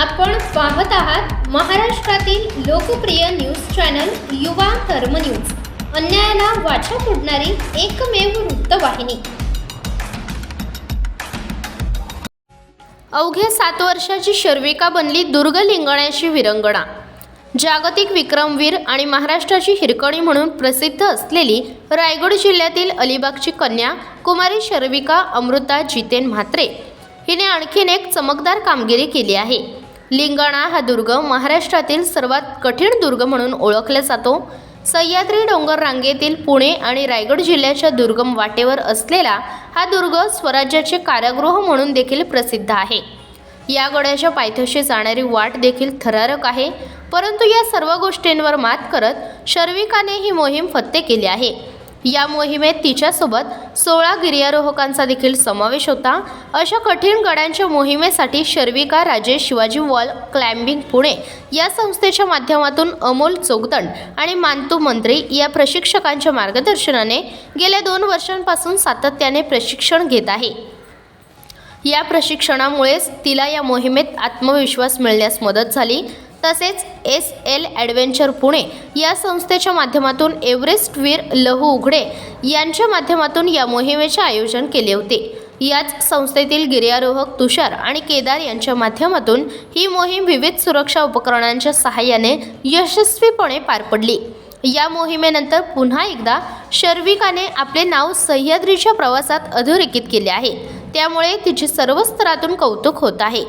आपण पाहत आहात महाराष्ट्रातील लोकप्रिय न्यूज चॅनल युवा कर्म न्यूज. अन्यायाला वाचा फोडणारी एकमेव वृत्तवाहिनी. अवघ्या सात वर्षाची शर्विका बनली दुर्ग लिंगण्याची विरंगणा. जागतिक विक्रमवीर आणि महाराष्ट्राची हिरकणी म्हणून प्रसिद्ध असलेली रायगड जिल्ह्यातील अलिबागची कन्या कुमारी शर्विका अमृता जितेन म्हात्रे. हिने आणखीन एक चमकदार कामगिरी केली आहे. लिंगाणा हा दुर्ग महाराष्ट्रातील सर्वात कठीण दुर्ग म्हणून ओळखला जातो. सह्याद्री डोंगर रांगेतील पुणे आणि रायगड जिल्ह्याच्या दुर्गम वाटेवर असलेला हा दुर्ग स्वराज्याचे कारागृह म्हणून देखील प्रसिद्ध आहे. या गडाच्या पायथ्याशी जाणारी वाट देखील थरारक आहे. परंतु या सर्व गोष्टींवर मात करत शर्विकाने ही मोहीम फत्ते केली आहे. या मोहिमेत तिच्यासोबत सोळा गिर्यारोहकांचा देखील समावेश होता. अशा कठीण गडांच्या मोहिमेसाठी शर्विका राजेश शिवाजी वॉल क्लाइम्बिंग पुणे या संस्थेच्या माध्यमातून अमोल चोगदंड आणि मानतू मंत्री या प्रशिक्षकांच्या मार्गदर्शनाने गेल्या दोन वर्षांपासून सातत्याने प्रशिक्षण घेत आहे. या प्रशिक्षणामुळेच तिला या मोहिमेत आत्मविश्वास मिळण्यास मदत झाली. तसेच एस एल ॲडव्हेंचर पुणे या संस्थेच्या माध्यमातून एव्हरेस्ट वीर लहू उघडे यांच्या माध्यमातून या मोहिमेचे आयोजन केले होते. याच संस्थेतील गिर्यारोहक तुषार आणि केदार यांच्या माध्यमातून ही मोहीम विविध सुरक्षा उपकरणांच्या सहाय्याने यशस्वीपणे पार पडली. या मोहिमेनंतर पुन्हा एकदा शर्विकाने आपले नाव सह्याद्रीच्या प्रवासात अधोरेखित केले आहे. त्यामुळे तिचे सर्व स्तरातून कौतुक होत आहे.